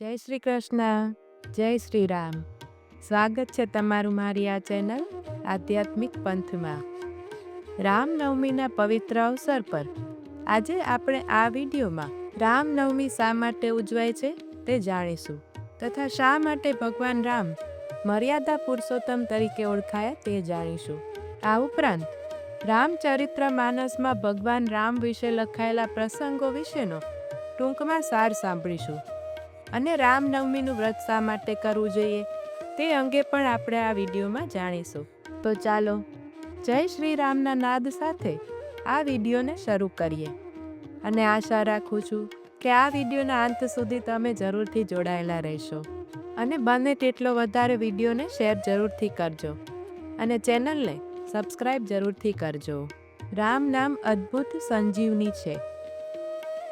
જય શ્રી કૃષ્ણ. જય શ્રી રામ. સ્વાગત છે તમારું મારી આ ચેનલ આધ્યાત્મિક પંથમાં. રામનવમીના પવિત્ર અવસર પર આજે આપણે આ વિડીયોમાં રામનવમી શા માટે ઉજવાય છે તે જાણીશું તથા શા માટે ભગવાન રામ મર્યાદા પુરુષોત્તમ તરીકે ઓળખાયા તે જાણીશું. આ ઉપરાંત રામચરિત્ર માનસમાં ભગવાન રામ વિશે લખાયેલા પ્રસંગો વિશેનો ટૂંકમાં સાર સાંભળીશું. અને રામનવમીનું વ્રત શા માટે કરવું જોઈએ તે અંગે પણ આપણે આ વિડીયોમાં જાણીશું. તો ચાલો, જય શ્રી રામના નાદ સાથે આ વિડીયોને શરૂ કરીએ. અને આશા રાખું છું કે આ વિડીયોના અંત સુધી તમે જરૂરથી જોડાયેલા રહેશો. અને બને તેટલો વધારે વિડીયોને શેર જરૂરથી કરજો. અને ચેનલને સબસ્ક્રાઇબ જરૂરથી કરજો. રામ નામ અદ્ભુત સંજીવની છે.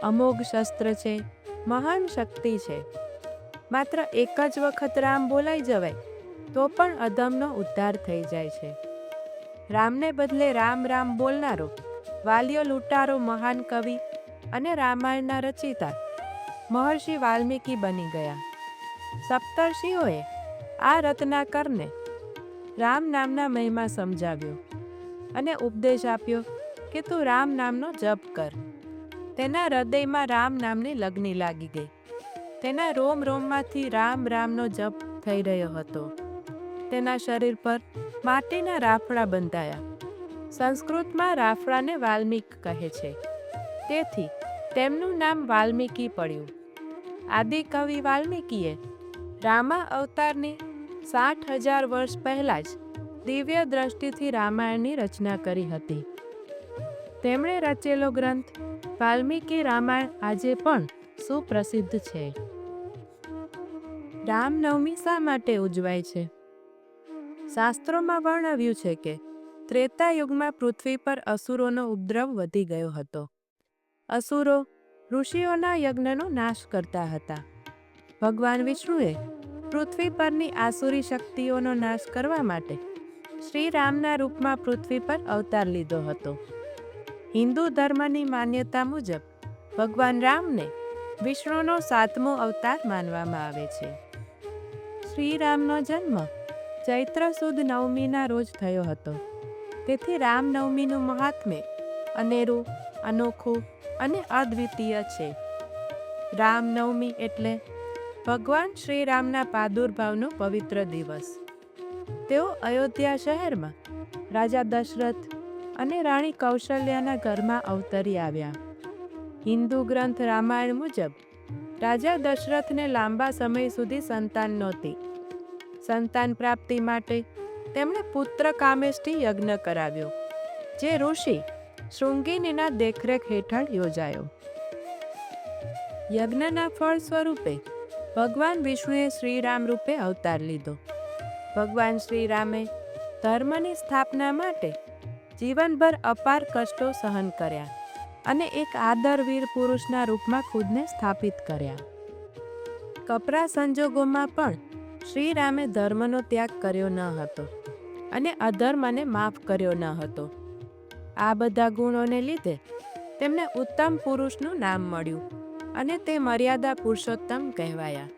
અમોઘ શસ્ત્ર છે. મહાન શક્તિ છે. માત્ર એક જ વખત રામ બોલાઈ જવાય, તો પણ અધમનો ઉદ્ધાર થઈ જાય છે. રામને બદલે રામ રામ બોલનારો વાલિયો લૂંટારો મહાન કવિ અને રામાયણના રચિતા, મહર્ષિ વાલ્મીકી બની ગયા. સપ્તર્ષિઓએ આ રત્નાકરને રામ નામના મહિમા સમજાવ્યો અને ઉપદેશ આપ્યો કે તું રામ નામનો જપ કર. તેના હૃદયમાં રામ નામની લગ્ની લાગી ગઈ. તેના રોમ રોમમાંથી રામ રામનો જપ થઈ રહ્યો હતો. તેના શરીર પર માટીના રાફડા બંધાયા. સંસ્કૃતમાં રાફડાને વાલ્મિક કહે છે. તેથી તેમનું નામ વાલ્મીકી પડ્યું. આદિ કવિ વાલ્મીકીએ રામા અવતારની સાઠ હજાર વર્ષ પહેલાં જ દિવ્ય દ્રષ્ટિથી રામાયણની રચના કરી હતી. તેમણે રચેલો ગ્રંથ વાલ્મીકી રામાયણ આજે પણ સુપ્રસિદ્ધ છે. રામનવમી શા માટે ઉજવાય છે? શાસ્ત્રોમાં વર્ણવ્યું છે કે ત્રેતા યુગમાં પૃથ્વી પર અસુરોનો ઉપદ્રવ વધી ગયો હતો. અસુરો ઋષિઓના યજ્ઞનો નાશ કરતા હતા. ભગવાન વિષ્ણુએ પૃથ્વી પરની આસુરી શક્તિઓનો નાશ કરવા માટે શ્રી રામના રૂપમાં પૃથ્વી પર અવતાર લીધો હતો. હિન્દુ ધર્મની માન્યતા મુજબ ભગવાન રામને વિષ્ણુનો સાતમો અવતાર માનવામાં આવે છે. શ્રીરામનો જન્મ ચૈત્ર સુદ નવમીના રોજ થયો હતો. તેથી રામનવમીનું મહાત્મ્ય અનેરું, અનોખું અને અદ્વિતીય છે. રામનવમી એટલે ભગવાન શ્રી રામના પ્રાદુર્ભાવનો પવિત્ર દિવસ. તેઓ અયોધ્યા શહેરમાં રાજા દશરથ અને રાણી કૌશલ્યાના ઘરમાં અવતરી આવ્યા. હિન્દુ ગ્રંથ રામાયણ મુજબ, રાજા દશરથને લાંબા સમય સુધી સંતાન નહોતી. સંતાન પ્રાપ્તિ માટે તેમણે પુત્ર કામેષ્ઠી યજ્ઞ કરાવ્યો, જે ઋષિ શૃંગિનીના દેખરેખ હેઠળ યોજાયો. યજ્ઞના ફળ સ્વરૂપે ભગવાન વિષ્ણુએ શ્રીરામ રૂપે અવતાર લીધો. ભગવાન શ્રીરામે ધર્મની સ્થાપના માટે જીવનભર અપાર કષ્ટો સહન કર્યા અને એક આદરવીર પુરુષના રૂપમાં ખુદને સ્થાપિત કર્યા. કપરા સંજોગોમાં પણ શ્રીરામે ધર્મનો ત્યાગ કર્યો ન હતો અને અધર્મને માફ કર્યો ન હતો. આ બધા ગુણોને લીધે તેમને ઉત્તમ પુરુષનું નામ મળ્યું અને તે મર્યાદા પુરુષોત્તમ કહેવાયા.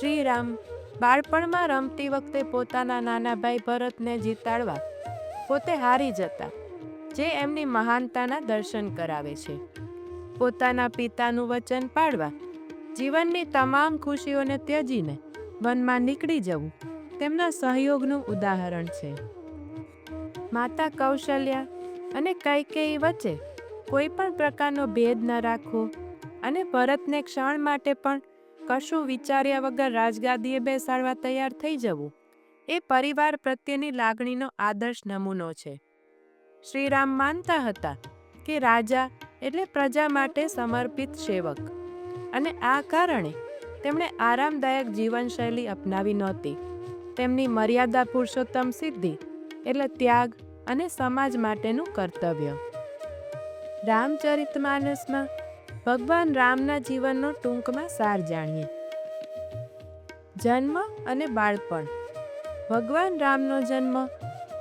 શ્રીરામ બાળપણમાં રમતી વખતે પોતાના નાના ભાઈ ભરતને જીતાડવા પોતે હારી જતા, જે એમની મહાનતાના દર્શન કરાવે છે. પોતાના પિતાનું વચન પાડવા જીવનની તમામ ખુશીઓને ત્યજીને વનમાં નીકળી જવું તેમના સહયોગનું ઉદાહરણ છે. માતા કૌશલ્યા અને કૈકેયી વચ્ચે કોઈ પણ પ્રકારનો ભેદ ન રાખવો અને ભરતને ક્ષણ માટે પણ કશું વિચાર્યા વગર રાજગાદીએ બેસાડવા તૈયાર થઈ જવું. એ પરિવાર પ્રત્યેની લાગણીનો આદર્શ નમૂનો છે. શ્રીરામ માનતા હતા કે રાજા એટલે પ્રજા માટે સમર્પિત સેવક અને આ કારણે તેમણે આરામદાયક જીવનશૈલી અપનાવી નહોતી. તેમની મર્યાદા પુરુષોત્તમ સિદ્ધિ એટલે ત્યાગ અને સમાજ માટેનું કર્તવ્ય. રામચરિતમાનસમાં ભગવાન રામના જીવનનો ટૂંકમાં સાર જાણીએ. જન્મ અને બાળપણ ભગવાન રામનો જન્મ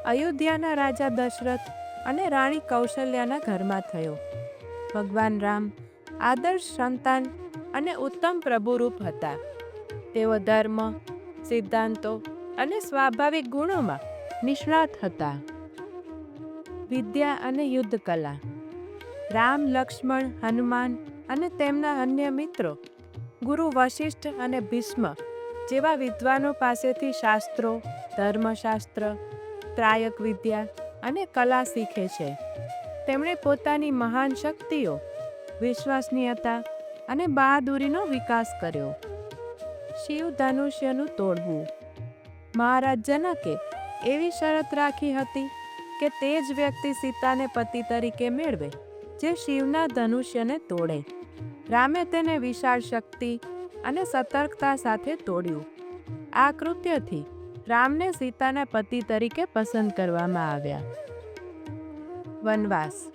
અયોધ્યાના રાજા દશરથ અને રાણી કૌશલ્યાના ઘરમાં થયો. ભગવાન રામ આદર્શ સંતાન અને ઉત્તમ પ્રભુરૂપ હતા. તેઓ ધર્મ, સિદ્ધાંતો અને સ્વાભાવિક ગુણોમાં નિષ્ણાત હતા. વિદ્યા અને યુદ્ધ કલા. રામ, લક્ષ્મણ, હનુમાન અને તેમના અન્ય મિત્રો, ગુરુ વશિષ્ઠ અને ભીષ્મ જેવા વિદ્વાનો પાસેથી શાસ્ત્રો, ધર્મશાસ્ત્ર, ત્રાયક વિદ્યા અને કલા શીખે છે. તેમણે પોતાની મહાન શક્તિઓ, વિશ્વસનીયતા અને બહાદુરીનો વિકાસ કર્યો. શિવ ધનુષ્યનું તોડવું. મહારાજ જનકે એવી શરત રાખી હતી કે તે જ વ્યક્તિ સીતાને પતિ તરીકે મેળવે, જે શિવના ધનુષ્યને તોડે. રામે તેને વિશાળ શક્તિ અને સતર્કતા સાથે તોડ્યું. આ કૃત્યથી રામને સીતાના પતિ તરીકે પસંદ કરવામાં આવ્યા. વનવાસ.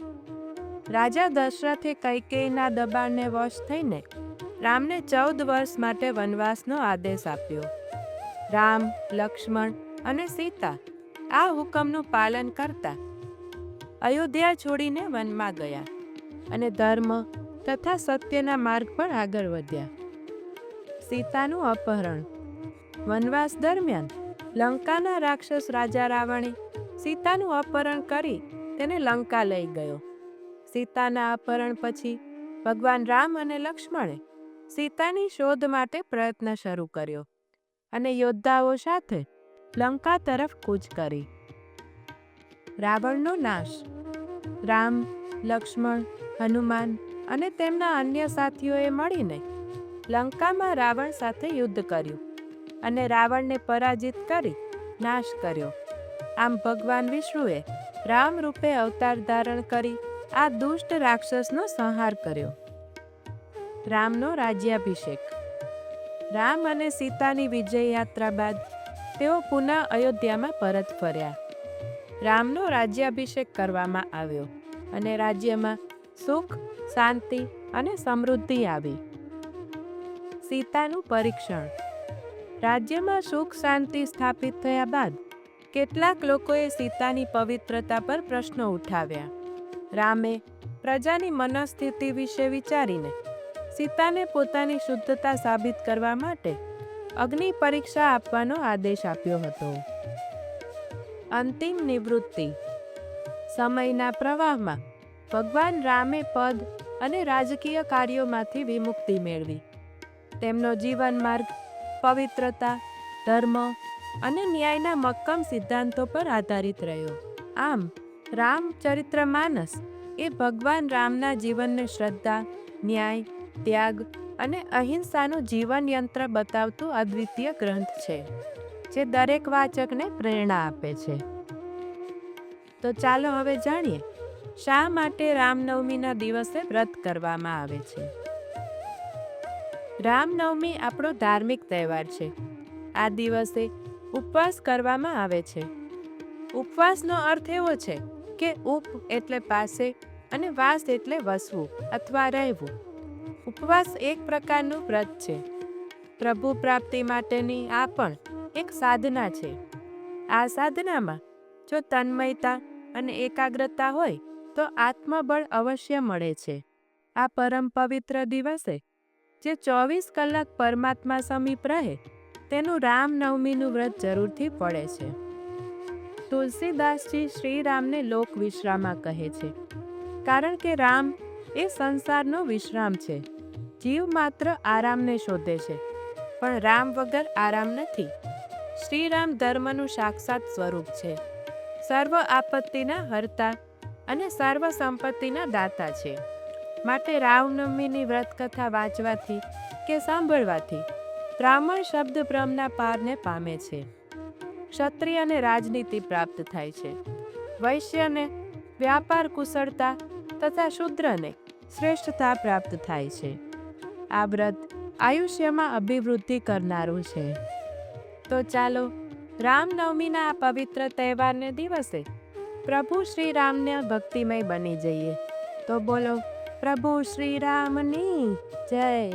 રાજા દશરથે કૈકેયના દબાણને વશ થઈને રામને ચૌદ વર્ષ માટે વનવાસનો આદેશ આપ્યો. રામ, લક્ષ્મણ અને સીતા આ હુકમનું પાલન કરતા અયોધ્યા છોડીને વનમાં ગયા અને ધર્મ તથા સત્યના માર્ગ પર આગળ વધ્યા. સીતાનું અપહરણ. વનવાસ દરમિયાન લંકાના રાક્ષસ રાજા રાવણે સીતાનું અપહરણ કરી તેને લંકા લઈ ગયો. સીતાના અપહરણ પછી ભગવાન રામ અને લક્ષ્મણે સીતાની શોધ માટે પ્રયત્ન શરૂ કર્યો અને યોદ્ધાઓ સાથે લંકા તરફ કૂચ કરી. રાવણનો નાશ. રામ, લક્ષ્મણ, હનુમાન અને તેમના અન્ય સાથીઓએ મળીને લંકામાં રાવણ સાથે યુદ્ધ કર્યું અને રાવણને પરાજિત કરી નાશ કર્યો. આમ ભગવાન વિષ્ણુએ રામ રૂપે અવતાર ધારણ કરી આ દુષ્ટ રાક્ષસનો સંહાર કર્યો. રામનો રાજ્યાભિષેક. રામ અને સીતાની વિજય યાત્રા બાદ તેઓ પુનઃ અયોધ્યામાં પરત ફર્યા. રામનો રાજ્યાભિષેક કરવામાં આવ્યો અને રાજ્યમાં સુખ, શાંતિ અને સમૃદ્ધિ આવી. સીતાનું પરીક્ષણ. રાજ્યમાં સુખ શાંતિ સ્થાપિત થયા બાદ કેટલાક લોકોએ સીતાની પવિત્રતા પર પ્રશ્નો ઉઠાવ્યા. રામે પ્રજાની મનસ્થિતિ વિશે વિચારીને સીતાને પોતાની શુદ્ધતા સાબિત કરવા માટે અગ્નિ પરીક્ષા આપવાનો આદેશ આપ્યો હતો. અંતિમ નિવૃત્તિ. સમયના પ્રવાહમાં ભગવાન રામે પદ અને રાજકીય કાર્યોમાંથી વિમુક્તિ મેળવી. તેમનો જીવન માર્ગ પવિત્રતા, ધર્મ અને ન્યાયના મક્કમ સિદ્ધાંતો પર આધારિત રહ્યો. આમ રામચરિત્ર માનસ એ ભગવાન રામના જીવનને શ્રદ્ધા, ન્યાય, ત્યાગ અને અહિંસાનું જીવન યંત્ર બતાવતું અદ્વિતીય ગ્રંથ છે, જે દરેક વાચકને પ્રેરણા આપે છે. તો ચાલો હવે જાણીએ, શા માટે રામનવમીના દિવસે વ્રત કરવામાં આવે છે? રામનવમી આપણો ધાર્મિક તહેવાર છે. આ દિવસે ઉપવાસ કરવામાં આવે છે. ઉપવાસનો અર્થ એવો છે કે ઉપ એટલે પાસે અને વાસ એટલે વસવું અથવા રહેવું. ઉપવાસ એક પ્રકારનું વ્રત છે. પ્રભુ પ્રાપ્તિ માટેની આ પણ એક સાધના છે. આ સાધનામાં જો તન્મયતા અને એકાગ્રતા હોય તો આત્મબળ અવશ્ય મળે છે. આ પરમ પવિત્ર દિવસે જે ચોવીસ કલાક પરમાત્મા સમીપ રહે, તેનું રામનવમીનું વ્રત જરૂરથી પડે છે. તુલસીદાસજી શ્રીરામને લોક વિશ્રામા કહે છે. કારણ કે રામ એ સંસારનો વિશ્રામ છે. જીવ માત્ર આરામને શોધે છે, પણ રામ વગર આરામ નથી. શ્રીરામ ધર્મનું સાક્ષાત સ્વરૂપ છે. સર્વ આપત્તિના હરતા અને સર્વ સંપત્તિના દાતા છે. માટે રામનવમીની વ્રતકથા વાંચવાથી કે સાંભળવાથી બ્રાહ્મણ શબ્દ ભ્રમના પારને પામે છે. ક્ષત્રિયને રાજનીતિ પ્રાપ્ત થાય છે. વૈશ્યને વ્યાપાર કુશળતા તથા શુદ્રને શ્રેષ્ઠતા પ્રાપ્ત થાય છે. આ વ્રત આયુષ્યમાં અભિવૃદ્ધિ કરનારું છે. તો ચાલો રામનવમીના આ પવિત્ર તહેવારને દિવસે પ્રભુ શ્રી રામને ભક્તિમય બની જઈએ. તો બોલો પ્રભુ શ્રી રામની જય.